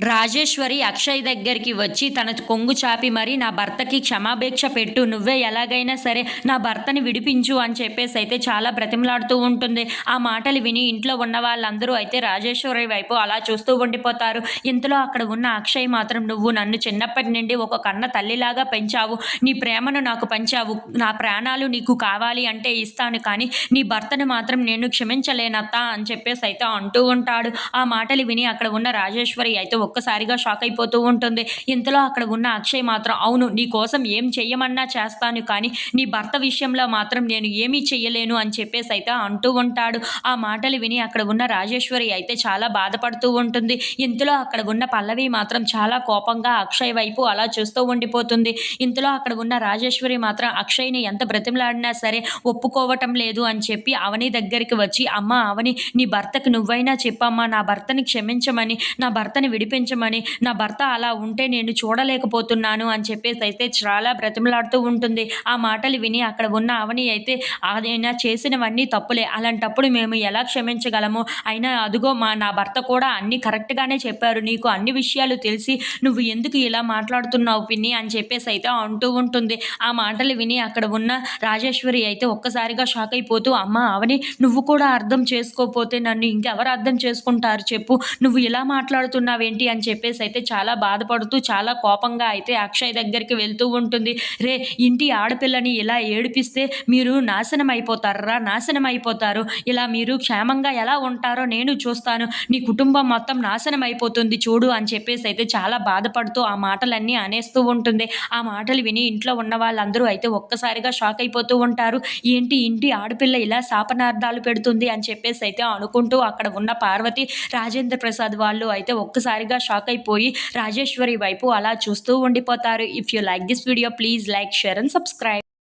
రాజేశ్వరి అక్షయ్ దగ్గరికి వచ్చి తన కొంగు చాపి మరి నా భర్తకి క్షమాభిక్ష పెట్టు నువ్వే ఎలాగైనా సరే నా భర్తని విడిపించు అని చెప్పేసి అయితే చాలా బ్రతిమలాడుతూ ఉంటుంది. ఆ మాటలు విని ఇంట్లో ఉన్న వాళ్ళందరూ అయితే రాజేశ్వరి వైపు అలా చూస్తూ ఉండిపోతారు. ఇంతలో అక్కడ ఉన్న అక్షయ్ మాత్రం నువ్వు నన్ను చిన్నప్పటి నుండి ఒక కన్న తల్లిలాగా పెంచావు. నీ ప్రేమను నాకు పంచావు. నా ప్రాణాలు నీకు కావాలి అంటే ఇస్తాను కానీ నీ భర్తను మాత్రం నేను క్షమించలేనత్తా అని చెప్పేసి అయితే అంటూ ఉంటాడు. ఆ మాటలు విని అక్కడ ఉన్న రాజేశ్వరి అయితే ఒక్కసారిగా షాక్ అయిపోతూ ఉంటుంది. ఇంతలో అక్కడ ఉన్న అక్షయ్ మాత్రం అవును నీ కోసం ఏం చెయ్యమన్నా చేస్తాను కానీ నీ భర్త విషయంలో మాత్రం నేను ఏమీ చెయ్యలేను అని చెప్పేసి అయితే అంటూ ఉంటాడు. ఆ మాటలు విని అక్కడ ఉన్న రాజేశ్వరి అయితే చాలా బాధపడుతూ ఉంటుంది. ఇంతలో అక్కడ ఉన్న పల్లవి మాత్రం చాలా కోపంగా అక్షయ్ వైపు అలా చూస్తూ ఉండిపోతుంది. ఇంతలో అక్కడ ఉన్న రాజేశ్వరి మాత్రం అక్షయ్ని ఎంత బ్రతిమలాడినా సరే ఒప్పుకోవటం లేదు అని చెప్పి అవని దగ్గరికి వచ్చి అమ్మ అవని నీ భర్తకు నువ్వైనా చెప్పమ్మా నా భర్తని క్షమించమని నా భర్తని విడిపి విడిపించమని నా భర్త అలా ఉంటే నేను చూడలేకపోతున్నాను అని చెప్పేసి అయితే చాలా బ్రతిమలాడుతూ ఉంటుంది. ఆ మాటలు విని అక్కడ ఉన్న అవని అయితే ఆయన చేసినవన్నీ తప్పులే. అలాంటప్పుడు మేము ఎలా క్షమించగలము? అయినా అదుగో మా నా భర్త కూడా అన్ని కరెక్ట్గానే చెప్పారు. నీకు అన్ని విషయాలు తెలిసి నువ్వు ఎందుకు ఇలా మాట్లాడుతున్నావు పిన్ని? అని చెప్పేసి అయితే అంటూ ఉంటుంది. ఆ మాటలు విని అక్కడ ఉన్న రాజేశ్వరి అయితే ఒక్కసారిగా షాక్ అయిపోతూ అమ్మ అవని నువ్వు కూడా అర్థం చేసుకోపోతే నన్ను ఇంకెవరు అర్థం చేసుకుంటారు చెప్పు? నువ్వు ఇలా మాట్లాడుతున్నావేంటి? అని చెప్పేసి అయితే చాలా బాధపడుతూ చాలా కోపంగా అయితే అక్షయ్ దగ్గరికి వెళ్తూ ఉంటుంది. రే ఇంటి ఆడపిల్లని ఇలా ఏడిపిస్తే మీరు నాశనం అయిపోతారా నాశనం అయిపోతారు ఇలా మీరు క్షేమంగా ఎలా ఉంటారో నేను చూస్తాను. నీ కుటుంబం మొత్తం నాశనం అయిపోతుంది చూడు అని చెప్పేసి అయితే చాలా బాధపడుతూ ఆ మాటలన్నీ అనేస్తూ ఉంటుంది. ఆ మాటలు విని ఇంట్లో ఉన్న వాళ్ళందరూ అయితే ఒక్కసారిగా షాక్ అయిపోతూ ఉంటారు. ఏంటి ఇంటి ఆడపిల్ల ఇలా శాపనార్థాలు పెడుతుంది? అని చెప్పేసి అయితే అనుకుంటూ అక్కడ ఉన్న పార్వతి రాజేంద్ర ప్రసాద్ వాళ్ళు అయితే ఒక్కసారిగా షాక్ అయిపోయి రాజేశ్వరి వైపు అలా చూస్తూ ఉండిపోతారు. If you like this video please like share and subscribe